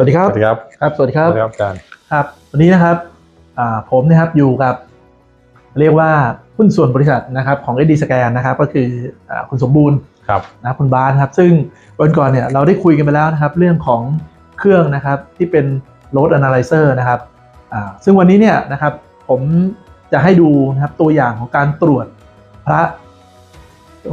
วัสดีครับสวัสดีครับครับสวัสดีคสรับวัสดีครับอาจารย์ ครับ วันนี้นะครับอ่าผมนะครับอยู่กับ เรียกว่าหุ้นส่วนบริษัทนะครับของ SD Scan นะครับก็คืออาคุณสมบูรณ์ครับ นะครับคุณบาสครับ ซึ่งวันก่อนเนี่ยเราได้คุยกันไปแล้วนะครับ เรื่องของเครื่องนะครับที่เป็น load analyzer นะครับอ่าซึ่งวันนี้เนี่ยนะครับผมจะให้ดูนะครับตัวอย่างของการตรวจพระ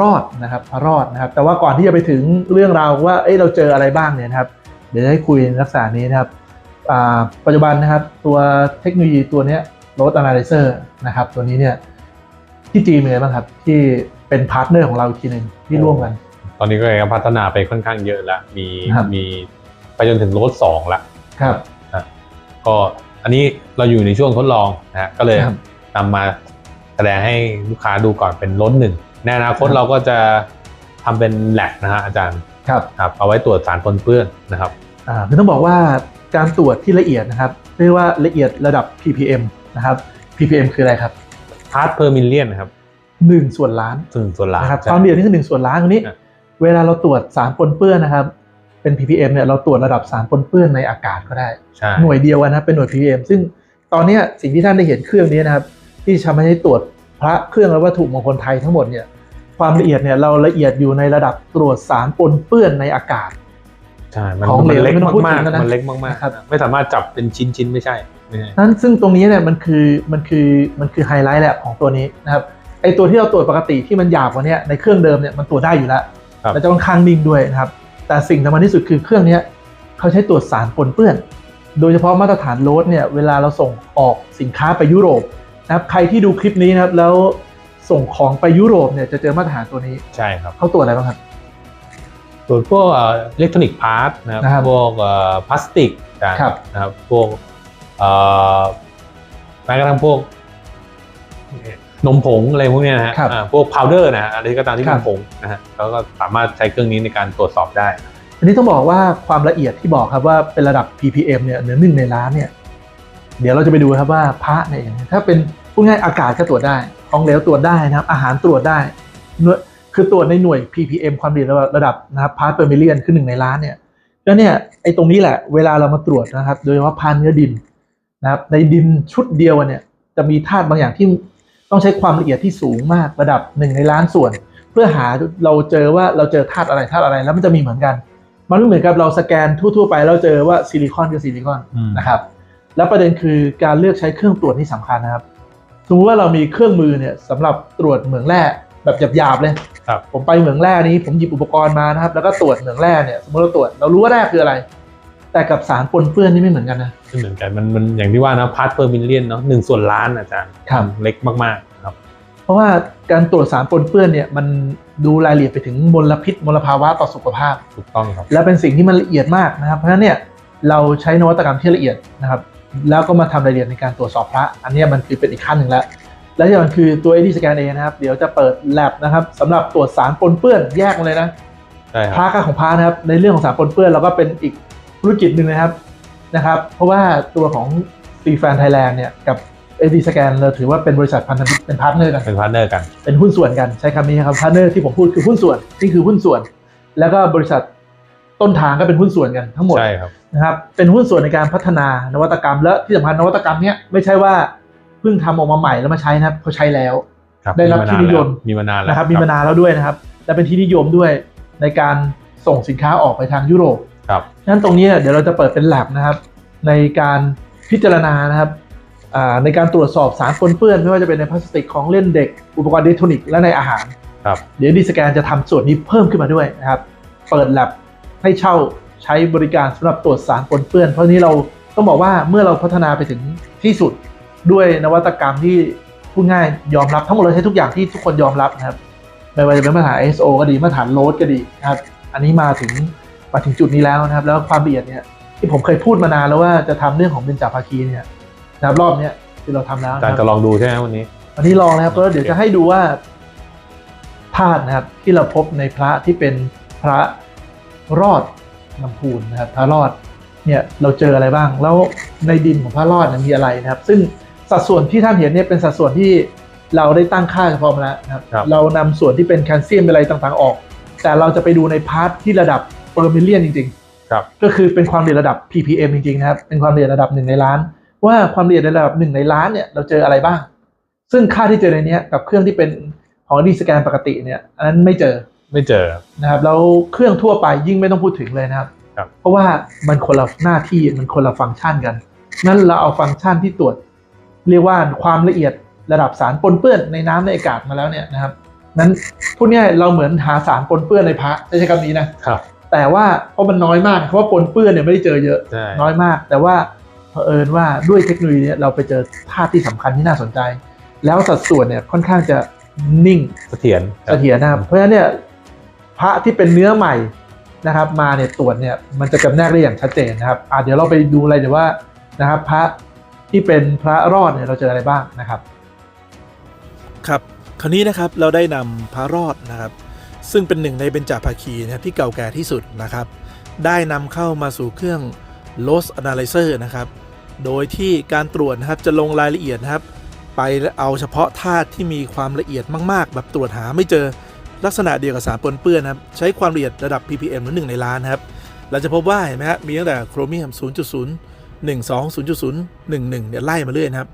รอดนะครับพระรอดนะครับ แต่ว่าก่อนที่จะไปถึงเรื่องราวว่าเอ้ยเราเจออะไรบ้างเนี่ยนะครับ เดี๋ยวจะให้คุยในลักษณะนี้นะครับอ่าปัจจุบันนะครับตัวเทคโนโลยีตัวเนี้ย load analyzer นะครับตัวนี้เนี่ยที่จีนเป็นไงบ้างครับ ที่เป็นพาร์ทเนอร์ของเราอีกทีหนึ่งที่ร่วมกัน ตอนนี้ก็ยังพัฒนาไปค่อนข้างเยอะแล้วมีครับมีไปจนถึงโรดสองละครับก็อันนี้เราอยู่ในช่วงทดลองนะฮะก็เลยครับนำมาแสดงให้ลูกค้าดูก่อนเป็นรถหนึ่งในอนาคตครับเราก็จะทำเป็นแลบนะฮะอาจารย์ ครับครับเอาไว้ตรวจสารปนเปื้อนนะครับอ่าคือต้องบอกว่าการตรวจที่ละเอียดนะครับเรียกว่าละเอียดระดับ ppm นะครับ ppm คืออะไรครับ part per million นะครับ1ส่วนล้านถึงส่วนล้านนะครับใช่ความละเอียดนี่คือ1ส่วนล้านตรงนี้ครับเวลาเราตรวจสารปนเปื้อนนะครับเป็น ppm เนี่ยเราตรวจระดับสารปนเปื้อนในอากาศก็ได้ใช่หน่วยเดียวกันนะครับเป็นหน่วย ppm ซึ่งตอนเนี้ยสิ่งที่ท่านได้เห็นเครื่องนี้นะครับ ที่ทำให้ตรวจพระเครื่องและวัตถุมงคลไทยทั้งหมดเนี่ย ความละเอียดเนี่ยเราละเอียดอยู่ในระดับตรวจสารปนเปื้อนในอากาศ ใช่ มันของเหลวมันเล็กไม่ต้องพูดมากถึงแล้วนะๆมันเล็กมากนะครับๆไม่สามารถจับเป็นชิ้นชิ้นๆไม่ใช่ไม่ใช่นั้นซึ่งตรงนี้เนี่ยมันคือมันคือมันคือไฮไลท์แหละของตัวนี้นะครับไอตัวที่เราตรวจปกติที่มันหยาบกว่าเนี้ยในเครื่องเดิมเนี่ยมันตรวจได้อยู่แล้วครับและจะค่อนข้างนิ่งด้วยนะครับแต่สิ่งสำคัญที่สุดคือเครื่องเนี้ยเขาใช้ตรวจสารปนเปื้อน โดยเฉพาะมาตรฐานโลดเนี่ยเวลาเราส่งออกสินค้าไปยุโรปนะครับใครที่ดูคลิปนี้นะครับแล้ว ส่งของไปยุโรปเนี่ยจะเจอมาตรฐานตัวนี้ใช่ครับ เขาตรวจอะไรบ้างครับ ส่วนพวกเอิเล็กทรอนิกส์พาร์ทนะครับนะครับพวกเอ่อพลาสติกต่างครับนะครับพวกเอ่อแม้กระทั่งพวกนมผงอะไรพวกเนี้ยนะฮะครับอ่าพวกพาวเดอร์นะฮะอะไรก็ตามที่ครัเป็บนผงนะฮะแล้วก็สามารถใช้เครื่องนี้ในการตรวจสอบได้ อันนี้ต้องบอกว่าความละเอียดที่บอกครับว่าเป็นระดับ ppm เนี่ยเหนือหนึ่งในล้านเนี่ย เดี๋ยวเราจะไปดูครับว่าพระเนี่ยอย่างถ้าเป็นพูดง่ายอากาศก็ตรวจได้ ของเหลวตรวจได้นะครับ อาหารตรวจได้หน่วยคือตรวจในหน่วย ppm ความละเอียดระดับนะครับพาร์ตเปอร์มิเลียนคือหนึ่งในล้านเนี่ยแล้วเนี่ยไอ้ตรงนี้แหละเวลาเรามาตรวจนะครับ โดยเฉพาะพันเนื้อดินนะครับ ในดินชุดเดียวกันเนี่ย จะมีธาตุบางอย่างที่ต้องใช้ความละเอียดที่สูงมากระดับหนึ่งในล้านส่วน เพื่อหาเราเจอว่าเราเจอธาตุอะไรธาตุอะไรแล้วมันจะมีเหมือนกัน มันไม่เหมือนกับเราสแกนทั่ว ๆ ไปแล้วเจอว่าซิลิคอนคือซิลิคอนอืมนะครับ แล้วประเด็นคือการเลือกใช้เครื่องตรวจที่สำคัญนะครับ สมมติว่าเรามีเครื่องมือเนี่ยสำหรับตรวจเหมืองแร่แบบหยาบๆเลยครับ ผมไปเหมืองแร่นี้ผมหยิบอุปกรณ์มานะครับ แล้วก็ตรวจเหมืองแร่เนี่ยสมมติเราตรวจเรารู้ว่าแร่คืออะไร แต่กับสารปนเปื้อนนี่ไม่เหมือนกันนะไม่เหมือนกันมันมันอย่างที่ว่านะพาร์ทเพอร์มิเลียนเนาะหนึ่งส่วนล้านอาจารย์ครับเล็กมากๆนะครับ เพราะว่าการตรวจสารปนเปื้อนเนี่ยมันดูรายละเอียดไปถึงมลพิษมลภาวะต่อสุขภาพ ถูกต้องครับ และเป็นสิ่งที่มันละเอียดมากนะครับ เพราะฉะนั้นเนี่ยเราใช้นวัตกรรมที่ละเอียดนะครับ แล้วก็มาทำรายละเอียดในการตรวจสอบพระ อันเนี้ยมันคือเป็นอีกขั้นหนึ่งแล้ว และที่สำคัญคือตัว AD Scan A นะครับ เดี๋ยวจะเปิด lab นะครับสำหรับตรวจสารปนเปื้อนแยกมาเลยนะใช่คพรับระก็ของพระนะครับ ในเรื่องของสารปนเปื้อนเราก็เป็นอีกธุรกิจหนึ่งนะครับนะครับ เพราะว่าตัวของ c f a n Thailand เนี่ยกับ AD Scan เราถือว่าเป็นบริษัทพันธมิตรเป็นพาร์ทเนอร์กัน เป็นพาร์ทเนอร์กัน เป็นหุ้นส่วนกันใช้คำนี้ครับพาร์เนอร์ที่ผมพูดคือหุ้นส่วนนี่คือหุ้นส่วน แล้วก็บริษัท ต้นทางก็เป็นหุ้นส่วนกันทั้งหมดใช่ครับนะครับ เป็นหุ้นส่วนในการพัฒนานวัตกรรมและที่สำคัญนวัตกรรมเนี้ยไม่ใช่ว่าเพิ่งทำออกมาใหม่แล้วมาใช้นะครับเขาใช้แล้วครับได้รับมานานที่นิยมแล้วมีมานานแล้วนะครับ มีมานานแล้วด้วยนะครับและเป็นที่นิยมด้วยในการส่งสินค้าออกไปทางยุโรปครับฉะนั้นตรงนี้เดี๋ยวเราจะเปิดเป็น lab นะครับ ในการพิจารณานะครับอ่าในการตรวจสอบสารปนเปื้อนไม่ว่าจะเป็นในพลาสติกของเล่นเด็ก อุปกรณ์อิเล็กทรอนิกส์และในอาหารครับเดี๋ยวดีสแกนจะทำส่วนนี้เพิ่มขึ้นมาด้วยนะครับ เปิด lab ให้เช่าใช้บริการสำหรับตรวจสารปนเปื้อน เพราะนี้เราต้องบอกว่าเมื่อเราพัฒนาไปถึงที่สุดด้วยนวัตกรรมที่พูดง่ายยอมรับทั้งหมดเราใช้ทุกอย่างที่ทุกคนยอมรับนะครับไม่ว่าจะเป็นมาตรฐาน ISO ก็ดีมาตรฐานโลดก็ดีนะครับอันนี้มาถึงมาถึงจุดนี้แล้วนะครับ แล้วความละเอียดเนี่ยที่ผมเคยพูดมานานแล้วว่าจะทำเรื่องของเบญจภาคีเนี่ยนะครับรอบเนี้ยที่เราทำแล้วอานะจารย์คจะรับลองดูใช่ไหมวันนี้ วันนี้ลองนะครับแล้วเดี๋ยวจะให้ดูว่าธาตุนะครับที่เราพบในพระที่เป็นพระ รอดลำพูนนะครับพระรอดเนี่ยเราเจออะไรบ้าง แล้วในดินของพระรอดเนี่ยมีอะไรนะครับ ซึ่งสัดส่วนที่ท่านเห็นเนี่ยเป็นสัดส่วนที่เราได้ตั้งค่าเฉพาะมาแล้วนะครับครับเรานำส่วนที่เป็นแคลเซียมอะไรต่างๆออก แต่เราจะไปดูในพาร์ทที่ระดับเปอร์มิเลียนจริงครับก็คือเป็นความละเอียดระดับ ppm จริงๆนะครับเป็นความละเอียดระดับหนึ่งในล้าน ว่าความละเอียดในระดับหนึ่งในล้านเนี่ยเราเจออะไรบ้าง ซึ่งค่าที่เจอในเนี้ยกับเครื่องที่เป็นของดีสแกนปกติเนี่ยอันนั้นไม่เจอ ไม่เจอนะครับแล้วเครื่องทั่วไปยิ่งไม่ต้องพูดถึงเลยนะครับครับ เพราะว่ามันคนละหน้าที่มันคนละฟังก์ชันกันนั่นเราเอาฟังก์ชันที่ตรวจ เรียกว่าความละเอียดระดับสารปนเปื้อนในน้ำในอากาศมาแล้วเนี่ยนะครับนั้นพูดง่ายๆเราเหมือนหาสารปนเปื้อนในพระไม่ใช่คำนี้นะครับแต่ว่าเพราะมันน้อยมากเพราะว่าปนเปื้อนเนี่ยไม่ได้เจอเยอะใช่น้อยมาก แต่ว่าเผอิญว่าด้วยเทคโนโลยีเนี่ยเราไปเจอธาตุที่สำคัญที่น่าสนใจ แล้วสัดส่วนเนี่ยค่อนข้างจะนิ่งเสถียรคเสรับถียรนะครับเพราะฉะนั้นเนี่ย พระที่เป็นเนื้อใหม่นะครับ มาเนี่ยตรวจเนี่ยมันจะจำแนกได้อย่างชัดเจนนะครับอะเดี๋ยวเราไปดูอะไรเดี๋ยวว่านะครับ พระที่เป็นพระรอดเนี่ยเราจออะไรบ้างนะครับ ครับคราวนี้นะครับเราได้นำพระรอดนะครับ ซึ่งเป็นหนึ่งในเบญจภาคีนะครับที่เก่าแก่ที่สุดนะครับ ได้นำเข้ามาสู่เครื่อง loss analyzer นะครับ โดยที่การตรวจนะครับจะลงรายละเอียดนะครับ ไปเอาเฉพาะธาตุที่มีความละเอียดมาก ๆ แบบตรวจหาไม่เจอ ลักษณะเดียวกับสารปนเปื้อนนะครับใช้ความละเอียดระดับ ppm หรือ1ในล้านครับเราจะพบว่าเห็นไหมครับมีตั้งแต่โครเมียม 0.0 12 0.0 11เนี่ยไล่มาเรื่อยนะครับ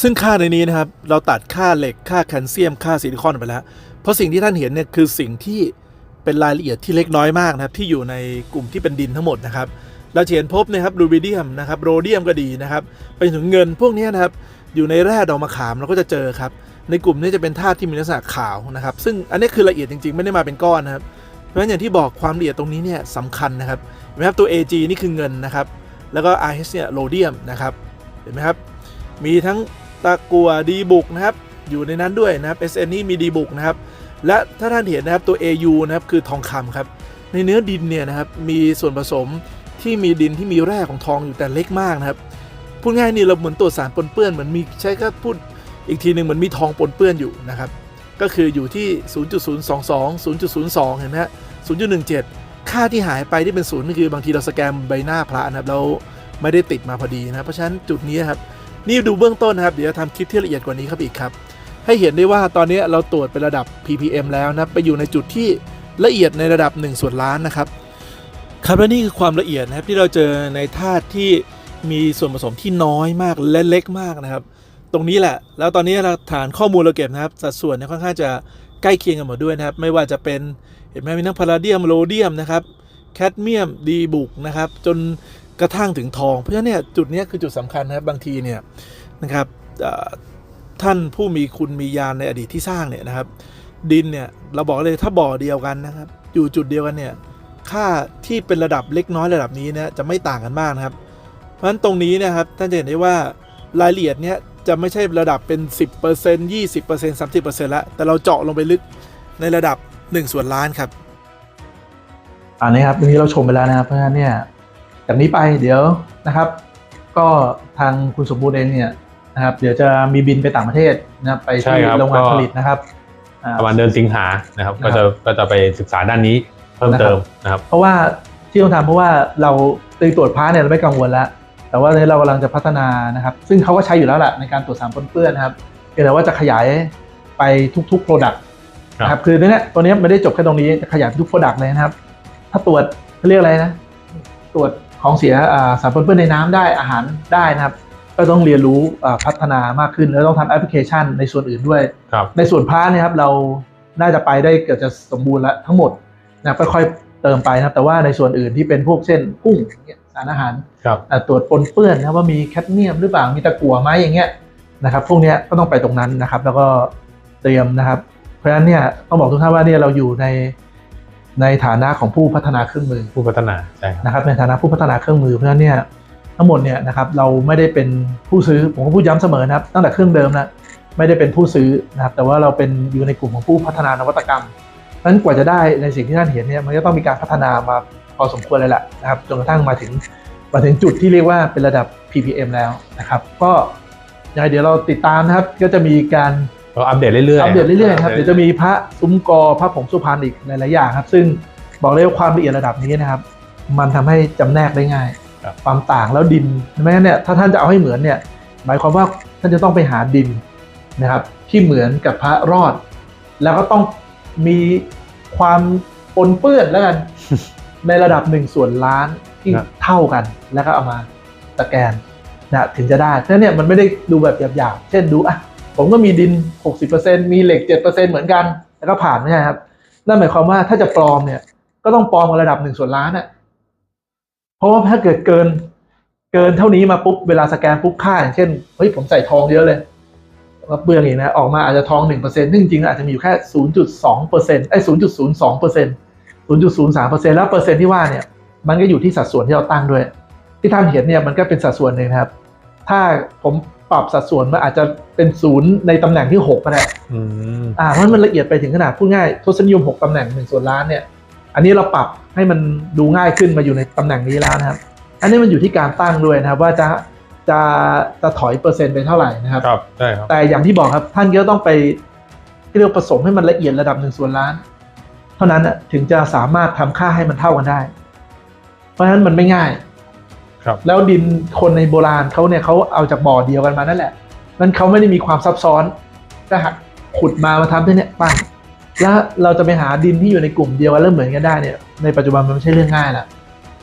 ซึ่งค่าในนี้นะครับ เราตัดค่าเหล็กค่าแคลเซียมค่าซิลิคอนไปแล้ว เพราะสิ่งที่ท่านเห็นเนี่ยคือสิ่งที่เป็นรายละเอียดที่เล็กน้อยมากนะครับ ที่อยู่ในกลุ่มที่เป็นดินทั้งหมดนะครับ เราเห็นพบนะครับรูบิเดียมนะครับโรเดียมก็ดีนะครับไปถึงเงินพวกนี้นะครับ อยู่ในแร่ดอกมะขามเราก็จะเจอครับ ในกลุ่มนี้จะเป็นธาตุที่มีลักษณะขาวนะครับ ซึ่งอันนี้คือละเอียดจริงๆ ไม่ได้มาเป็นก้อนนะครับ เพราะฉะนั้นอย่างที่บอกความละเอียดตรงนี้เนี่ยสำคัญนะครับเห็นไหมครับตัว AG นี่คือเงินนะครับ แล้วก็ RH เนี่ยโรเดียมนะครับ เห็นไหมครับ มีทั้งตะกัวดีบุกนะครับ อยู่ในนั้นด้วยนะครับ SN นี่มีดีบุกนะครับ และถ้าท่านเห็นนะครับตัว AU นะครับคือทองคำครับ ในเนื้อดินเนี่ยนะครับมีส่วนผสมที่มีดินที่มีแร่ของทองอยู่แต่เล็กมากนะครับ พูดง่ายนี่เราเหมือนตรวสารปนเปื้อนเหมือนมีใช้ก็พูด อีกทีหนึ่งเหมือนมีทองปนเปื้อนอยู่นะครับ ก็คืออยู่ที่ 0.022 0.02 เห็นไหมฮะ 0.17 ค่าที่หายไปที่เป็นศูนย์ก็คือบางทีเราสแกนใบหน้าพระนะครับเราไม่ได้ติดมาพอดีนะเพราะฉะนั้นจุดนี้ครับนี่ดูเบื้องต้นนะครับ เดี๋ยวจะทำคลิปที่ละเอียดกว่านี้ครับอีกครับ ให้เห็นได้ว่าตอนนี้เราตรวจเป็นระดับ ppm แล้วนะไปอยู่ในจุดที่ละเอียดในระดับ 1 ส่วนล้านนะครับครับและนี่คือความละเอียดนะครับที่เราเจอในธาตุที่มีส่วนผสมที่น้อยมากและเล็กมากนะครับ ตรงนี้แหละ แล้วตอนนี้เราฐานข้อมูลเราเก็บนะครับ สัดส่วนเนี่ยค่อนข้างจะใกล้เคียงกันหมดด้วยนะครับ ไม่ว่าจะเป็นเห็นไหมมีทั้งพาราเดียมโรเดียมนะครับแคดเมียมดีบุกนะครับจนกระทั่งถึงทอง เพราะฉะนั้นเนี่ยจุดนี้คือจุดสำคัญนะครับบางทีเนี่ยนะครับท่านผู้มีคุณมียานในอดีตที่สร้างเนี่ยนะครับ ดินเนี่ยเราบอกเลยถ้าบ่อเดียวกันนะครับอยู่จุดเดียวกันเนี่ยค่าที่เป็นระดับเล็กน้อยระดับนี้เนี่ยจะไม่ต่างกันมากนะครับ เพราะฉะนั้นตรงนี้นะครับท่านจะเห็นได้ว่ารายละเอียดเนี่ย จะไม่ใช่ระดับเป็น 10% 20% 30%แล้ว แต่เราเจาะลงไปลึกในระดับ1ส่วนล้านครับ อันนี้ครับตรงนี้เราชมไปแล้วนะครับ เพราะฉะนั้นเนี่ยจากนี้ไปเดี๋ยวนะครับ ก็ทางคุณสมบูรณ์เองเนี่ยนะครับ เดี๋ยวจะมีบินไปต่างประเทศนะครับไปใช่ที่ครับโรงงานก็ผลิตนะครับอ่าประมาณเดือนสิงหานะครับนะครับ ก็จะก็จะไปศึกษาด้านนี้เพิ่มเติมนะครับ เพราะว่าที่ต้องทำเพราะว่าเราตีตรวจพาร์ทเนี่ยเราไม่กังวลแล้ว แต่ว่าตอนนี้เรากำลังจะพัฒนานะครับ ซึ่งเขาก็ใช้อยู่แล้วแหละในการตรวจสารปนเปื้อนนะครับเพียงแต่ว่าจะขยายไปทุกๆ Product ครับนะครับคือตัวเนี้ยตัวเนี้ยไม่ได้จบแค่ตรงนี้จะขยายไปทุก Product เลยนะครับ ถ้าตรวจเขาเรียกอะไรนะ ตรวจของเสียอ่าสารปนเปื้อนในน้ำได้อาหารได้นะครับ ก็ต้องเรียนรู้อ่าพัฒนามากขึ้นแล้วต้องทำแอปพลิเคชันในส่วนอื่นด้วยครับในส่วนพาร์ทเนี่ยครับเราน่าจะไปได้เกือบจะสมบูรณ์แล้วทั้งหมดนะครับค่อยๆเติมไปนะครับ แต่ว่าในส่วนอื่นที่เป็นพวกเช่นกุ้งเนี่ย สารอาหารครับอะตรวจปนเปื้อนนะว่ามีแคดเมียมหรือเปล่ามีตะกั่วไหมอย่างเงี้ยนะครับ พวกเนี้ยก็ต้องไปตรงนั้นนะครับ แล้วก็เตรียมนะครับ เพราะฉะนั้นเนี่ยต้องบอกทุกท่านว่าเนี่ยเราอยู่ในในฐานะของผู้พัฒนาเครื่องมือผู้พัฒนาใช่ครับนะครับในฐานะผู้พัฒนาเครื่องมือเพราะฉะนั้นเนี่ยทั้งหมดเนี่ยนะครับเราไม่ได้เป็นผู้ซื้อผมก็พูดย้ำเสมอนะครับ ตั้งแต่เครื่องเดิมนะไม่ได้เป็นผู้ซื้อนะครับ แต่ว่าเราเป็นอยู่ในกลุ่มของผู้พัฒนานวัตกรรมเพราะฉะนั้นกว่าจะได้ในสิ่งที่ท่านเห็นเนี่ยมันก็ต้องมีการพัฒนามา พอสมควรเลยแหละนะครับจนกระทั่งมาถึงมาถึงจุดที่เรียกว่าเป็นระดับ ppm แล้วนะครับ ก็ยังไงเดี๋ยวเราติดตามนะครับ ก็จะมีการก็อัปเดตเรื่อยๆอัปเดตเรื่อยๆครับเดี๋ยวจะมีพระซุ้มกอพระผงสุพรรณอีกหลายๆอย่างครับ ซึ่งบอกเลยว่าความละเอียดระดับนี้นะครับ มันทำให้จำแนกได้ง่ายครับความต่างแล้วดินไม่งั้นเนี่ยถ้าท่านจะเอาให้เหมือนเนี่ยหมายความว่าท่านจะต้องไปหาดินนะครับ ที่เหมือนกับพระรอด แล้วก็ต้องมีความปนเปื้อนแล้วกัน ในระดับหนึ่งส่วนล้านที่ครับ เท่ากัน แล้วก็เอามาสแกนนะถึงจะได้เพราะฉะนั้นเนี่ยมันไม่ได้ดูแบบหยาบๆ เช่นดูอะผมก็มีดิน 60%มีเหล็ก 7%เหมือนกัน แล้วก็ผ่านไม่ใช่ครับนั่นหมายความว่าถ้าจะปลอมเนี่ย ก็ต้องปลอมกันระดับหนึ่งส่วนล้านอะเพราะว่าถ้าเกิดเกิน เกินเท่านี้มาปุ๊บเวลาสแกนปุ๊บค่าอย่างเช่นเฮ้ยผมใส่ทองเยอะเลยแล้วเปลืองอีกนะออกมาอาจจะทองหนึ่งเปอร์เซ็นต์ซึ่งจริงๆอาจจะมีอยู่แค่ศูนย์จุดสองเปอร์เซ็นต์ไอ้ศูนย์จุดศูนย์สองเปอร์เซ็นต์ ศูนย์จุดศูนย์สามเปอร์เซ็นต์แล้วเปอร์เซ็นต์ที่ว่าเนี่ยมันก็อยู่ที่สัดส่วนที่เราตั้งด้วย ที่ท่านเห็นเนี่ยมันก็เป็นสัดส่วนหนึ่งนะครับ ถ้าผมปรับสัดส่วนมันอาจจะเป็นศูนย์ในตำแหน่งที่หกก็ได้อืมอ่าเพราะมันละเอียดไปถึงขนาดพูดง่ายทศนิยม 6 ตำแหน่งหนึ่งส่วนล้านเนี่ย อันนี้เราปรับให้มันดูง่ายขึ้นมาอยู่ในตำแหน่งนี้แล้วนะครับ อันนี้มันอยู่ที่การตั้งด้วยนะครับ ว่าจะจะจะถอยเปอร์เซ็นต์ไปเท่าไหร่นะครับครับใช่ครับแต่อย่างที่บอกครับท่านก็ต้องไปเรียกว่าผสมให้มันละเอียดระดับหนึ่งส่วนล้าน เท่านั้นน่ะถึงจะสามารถทำค่าให้มันเท่ากันได้ เพราะฉะนั้นมันไม่ง่าย ครับ แล้วดินคนในโบราณเขาเนี่ยเขาเอาจากบ่อเดียวกันมานั่นแหละนั้นเขาไม่ได้มีความซับซ้อนก็หักขุดมามาทำที่เนี่ยปั้นแล้วเราจะไปหาดินที่อยู่ในกลุ่มเดียวกันแล้วเหมือนกันได้เนี่ยในปัจจุบันมันไม่ใช่เรื่องง่ายละ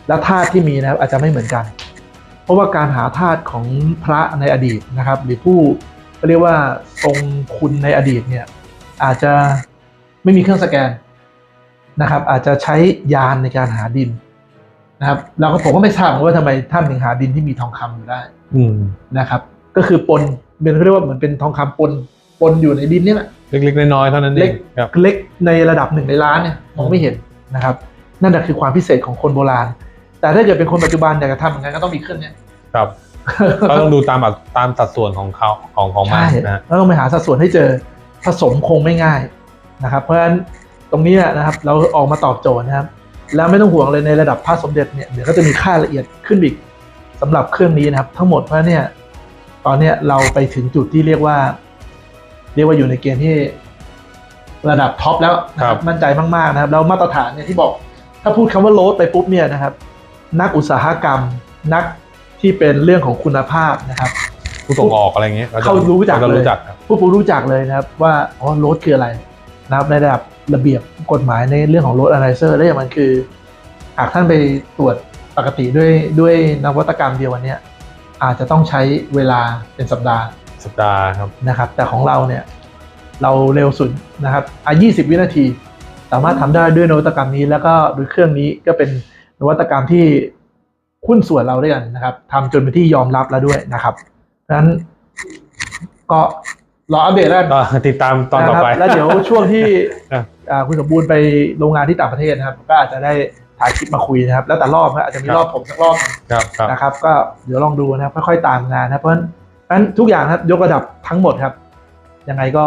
แล้วธาตุที่มีนะครับอาจจะไม่เหมือนกัน เพราะว่าการหาธาตุของพระในอดีตนะครับ หรือผู้เรียกว่าทรงคุณในอดีตเนี่ยอาจจะไม่มีเครื่องสแกน นะครับ อาจจะใช้ยานในการหาดินนะครับเราก็ผมก็ไม่ทราบเหมือนกันว่าทำไมท่านถึงหาดินที่มีทองคำอยู่ได้ อืมนะครับ ก็คือปนเป็นเขาเรียกว่าเหมือนเป็นทองคำปนปนอยู่ในดินเนี่ยแหละเล็กๆน้อยๆเท่านั้นเอเล็งกครับเล็กในระดับหนึ่งในล้านเนี่ยมองไม่เห็นนะครับ นั่นแหละคือความพิเศษของคนโบราณ แต่ถ้าเกิดเป็นคนปัจจุบันอยากจะทำเหมือนกันก็ต้องมีเครื่องเนี่ยครับก็ต้องดูตามแบบตามสัดส่วนของเขาของของมันใช่นะฮะแล้วต้องไปหาสัดส่วนให้เจอผสมคงไม่ง่ายนะครับ เพราะฉะนั้น ตรงนี้นะครับ เราออกมาตอบโจทย์นะครับ แล้วไม่ต้องห่วงเลยในระดับพระสมเด็จเนี่ยเดี๋ยวก็จะมีค่าละเอียดขึ้นอีกสำหรับเครื่องนี้นะครับ ทั้งหมดเพราะฉะนั้นเนี่ยตอนเนี้ยเราไปถึงจุดที่เรียกว่า เรียกว่าอยู่ในเกณฑ์ที่ระดับท็อปแล้วนะครับมั่นใจมากๆนะครับแล้วมาตรฐานเนี่ยที่บอก ถ้าพูดคำว่าโลดไปปุ๊บเนี่ยนะครับ นักอุตสาหกรรมนักที่เป็นเรื่องของคุณภาพนะครับผู้ส่งออกอะไรเงี้ยจะเขารู้จักเขาจะเลยรู้จักครับผู้ผู้รู้จักเลยนะครับ ว่าอ๋อโลดคืออะไรนะครับในระดับ ระเบียบกฎหมายในเรื่องของโลด analyzer และอย่างมันคือ หากท่านไปตรวจปกติด้วยด้วยนวัตกรรมเดียววันเนี้ยอาจจะต้องใช้เวลาเป็นสัปดาห์สัปดาห์ครับนะครับ แต่ของเราเนี่ยเราเร็วสุดนะครับอะ20 วินาที สามารถทำได้ด้วยนวัตกรรมนี้แล้วก็ด้วยเครื่องนี้ก็เป็นนวัตกรรมที่หุ้นส่วนเราด้วยกันนะครับทำจนเป็นที่ยอมรับแล้วด้วยนะครับเพราะฉะนั้นก็รออัปเดตแล้วกันก็ติดตามตอนต่อไปนะครับแล้วเดี๋ยวช่วงที่อะอ่า คุณสมบูรณ์ไปโรงงานที่ต่างประเทศนะครับ ก็อาจจะได้ถ่ายคลิปมาคุยนะครับ แล้วแต่รอบนะอาจจะมีรอบผมสักรอบหนึ่งครับครับนะครับ ก็เดี๋ยวลองดูนะครับค่อยๆตามงานนะครับเพราะฉะนั้นเพราะฉะนั้นทุกอย่างนะครับยกระดับทั้งหมดครับ ยังไงก็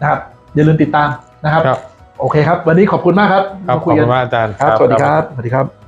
นะครับอย่าลืมติดตามนะครับครับโอเคครับ วันนี้ขอบคุณมากครับครับมาขคุอบยกัคุณมากอาจารย์ครับสวัสดีครับสวัสดีครับ